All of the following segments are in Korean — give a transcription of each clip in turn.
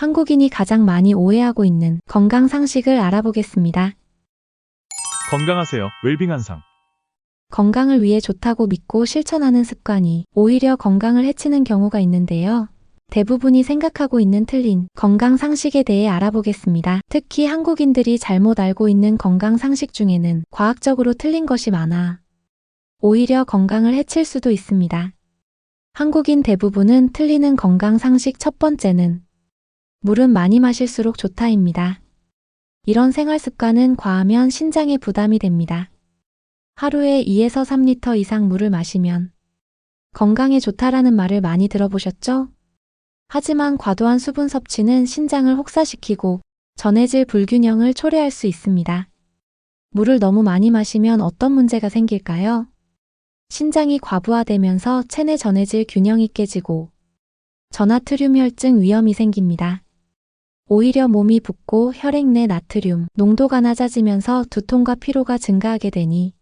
한국인이 가장 많이 오해하고 있는 건강 상식을 알아보겠습니다. 건강하세요. 웰빙 한상. 건강을 위해 좋다고 믿고 실천하는 습관이 오히려 건강을 해치는 경우가 있는데요. 대부분이 생각하고 있는 틀린 건강 상식에 대해 알아보겠습니다. 특히 한국인들이 잘못 알고 있는 건강 상식 중에는 과학적으로 틀린 것이 많아 오히려 건강을 해칠 수도 있습니다. 한국인 대부분은 틀리는 건강 상식 첫 번째는 물은 많이 마실수록 좋다입니다. 이런 생활 습관은 과하면 신장에 부담이 됩니다. 하루에 2에서 3리터 이상 물을 마시면 건강에 좋다라는 말을 많이 들어보셨죠? 하지만 과도한 수분 섭취는 신장을 혹사시키고 전해질 불균형을 초래할 수 있습니다. 물을 너무 많이 마시면 어떤 문제가 생길까요? 신장이 과부하되면서 체내 전해질 균형이 깨지고 저나트륨 혈증 위험이 생깁니다. 오히려 몸이 붓고 혈액 내 나트륨 농도가 낮아지면서 두통과 피로가 증가하게 되니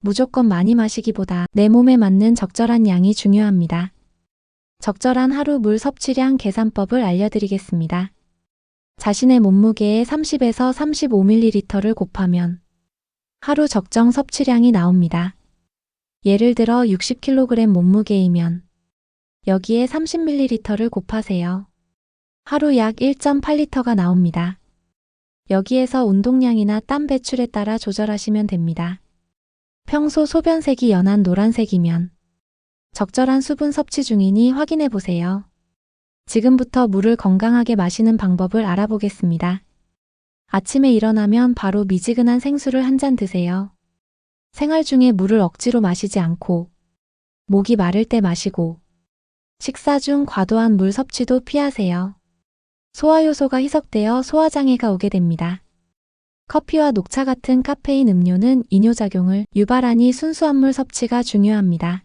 무조건 많이 마시기보다 내 몸에 맞는 적절한 양이 중요합니다. 적절한 하루 물 섭취량 계산법을 알려드리겠습니다. 자신의 몸무게의 30에서 35ml를 곱하면 하루 적정 섭취량이 나옵니다. 예를 들어 60kg 몸무게이면 여기에 30ml를 곱하세요. 하루 약 1.8리터가 나옵니다. 여기에서 운동량이나 땀 배출에 따라 조절하시면 됩니다. 평소 소변색이 연한 노란색이면 적절한 수분 섭취 중이니 확인해 보세요. 지금부터 물을 건강하게 마시는 방법을 알아보겠습니다. 아침에 일어나면 바로 미지근한 생수를 한 잔 드세요. 생활 중에 물을 억지로 마시지 않고 목이 마를 때 마시고 식사 중 과도한 물 섭취도 피하세요. 소화효소가 희석되어 소화장애가 오게 됩니다. 커피와 녹차 같은 카페인 음료는 이뇨작용을 유발하니 순수한 물 섭취가 중요합니다.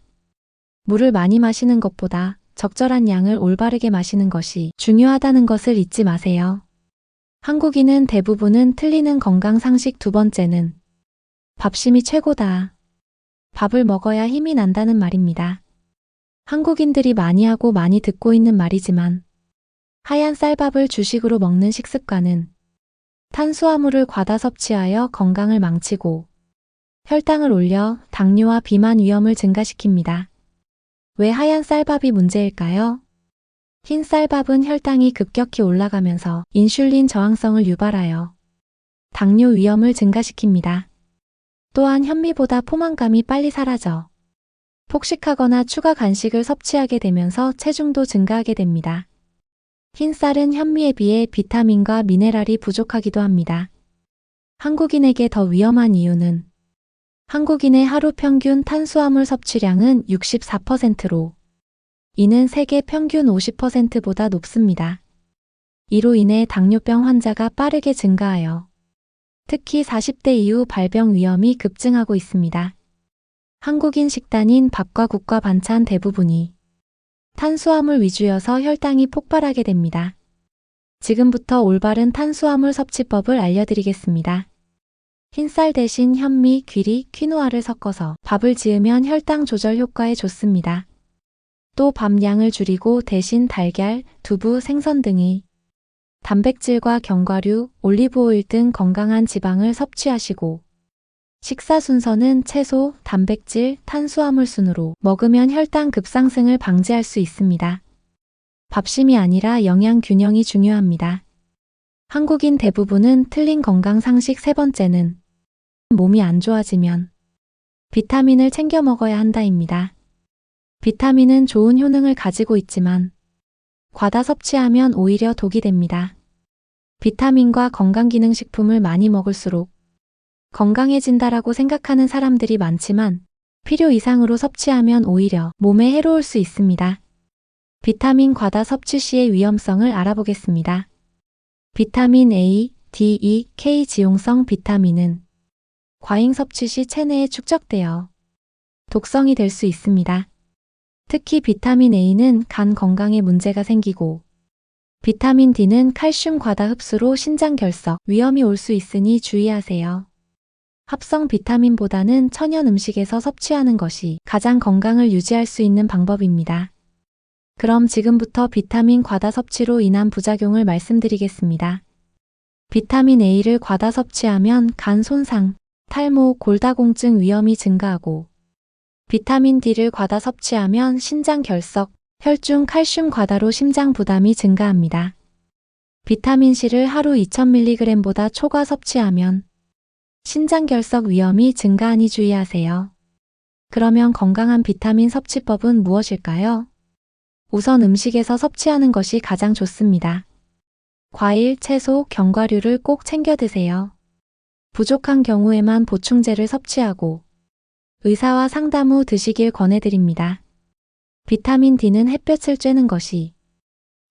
물을 많이 마시는 것보다 적절한 양을 올바르게 마시는 것이 중요하다는 것을 잊지 마세요. 한국인은 대부분은 틀리는 건강 상식 두 번째는 밥심이 최고다. 밥을 먹어야 힘이 난다는 말입니다. 한국인들이 많이 하고 많이 듣고 있는 말이지만 하얀 쌀밥을 주식으로 먹는 식습관은 탄수화물을 과다 섭취하여 건강을 망치고 혈당을 올려 당뇨와 비만 위험을 증가시킵니다. 왜 하얀 쌀밥이 문제일까요? 흰 쌀밥은 혈당이 급격히 올라가면서 인슐린 저항성을 유발하여 당뇨 위험을 증가시킵니다. 또한 현미보다 포만감이 빨리 사라져 폭식하거나 추가 간식을 섭취하게 되면서 체중도 증가하게 됩니다. 흰 쌀은 현미에 비해 비타민과 미네랄이 부족하기도 합니다. 한국인에게 더 위험한 이유는 한국인의 하루 평균 탄수화물 섭취량은 64%로 이는 세계 평균 50%보다 높습니다. 이로 인해 당뇨병 환자가 빠르게 증가하여 특히 40대 이후 발병 위험이 급증하고 있습니다. 한국인 식단인 밥과 국과 반찬 대부분이 탄수화물 위주여서 혈당이 폭발하게 됩니다. 지금부터 올바른 탄수화물 섭취법을 알려드리겠습니다. 흰쌀 대신 현미, 귀리, 퀴노아를 섞어서 밥을 지으면 혈당 조절 효과에 좋습니다. 또밥 양을 줄이고 대신 달걀, 두부, 생선 등의 단백질과 견과류, 올리브오일 등 건강한 지방을 섭취하시고 식사 순서는 채소, 단백질, 탄수화물 순으로 먹으면 혈당 급상승을 방지할 수 있습니다. 밥심이 아니라 영양 균형이 중요합니다. 한국인 대부분은 틀린 건강 상식 세 번째는 몸이 안 좋아지면 비타민을 챙겨 먹어야 한다입니다. 비타민은 좋은 효능을 가지고 있지만 과다 섭취하면 오히려 독이 됩니다. 비타민과 건강기능식품을 많이 먹을수록 건강해진다라고 생각하는 사람들이 많지만 필요 이상으로 섭취하면 오히려 몸에 해로울 수 있습니다. 비타민 과다 섭취 시의 위험성을 알아보겠습니다. 비타민 A, D, E, K 지용성 비타민은 과잉 섭취 시 체내에 축적되어 독성이 될 수 있습니다. 특히 비타민 A는 간 건강에 문제가 생기고 비타민 D는 칼슘 과다 흡수로 신장 결석 위험이 올 수 있으니 주의하세요. 합성 비타민보다는 천연 음식에서 섭취하는 것이 가장 건강을 유지할 수 있는 방법입니다. 그럼 지금부터 비타민 과다 섭취로 인한 부작용을 말씀드리겠습니다. 비타민 A를 과다 섭취하면 간 손상, 탈모, 골다공증 위험이 증가하고 비타민 D를 과다 섭취하면 신장 결석, 혈중 칼슘 과다로 심장 부담이 증가합니다. 비타민 C를 하루 2000mg보다 초과 섭취하면 신장 결석 위험이 증가하니 주의하세요. 그러면 건강한 비타민 섭취법은 무엇일까요? 우선 음식에서 섭취하는 것이 가장 좋습니다. 과일, 채소, 견과류를 꼭 챙겨 드세요. 부족한 경우에만 보충제를 섭취하고 의사와 상담 후 드시길 권해드립니다. 비타민 D는 햇볕을 쬐는 것이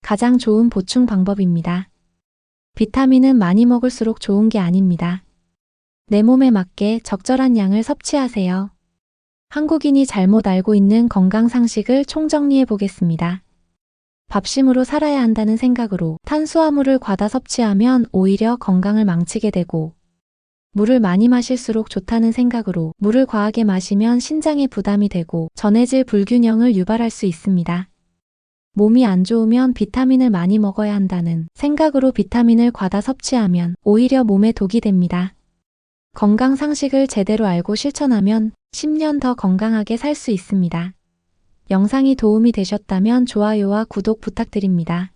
가장 좋은 보충 방법입니다. 비타민은 많이 먹을수록 좋은 게 아닙니다. 내 몸에 맞게 적절한 양을 섭취하세요. 한국인이 잘못 알고 있는 건강 상식을 총정리해 보겠습니다. 밥심으로 살아야 한다는 생각으로 탄수화물을 과다 섭취하면 오히려 건강을 망치게 되고 물을 많이 마실수록 좋다는 생각으로 물을 과하게 마시면 신장에 부담이 되고 전해질 불균형을 유발할 수 있습니다. 몸이 안 좋으면 비타민을 많이 먹어야 한다는 생각으로 비타민을 과다 섭취하면 오히려 몸에 독이 됩니다. 건강 상식을 제대로 알고 실천하면 10년 더 건강하게 살 수 있습니다. 영상이 도움이 되셨다면 좋아요와 구독 부탁드립니다.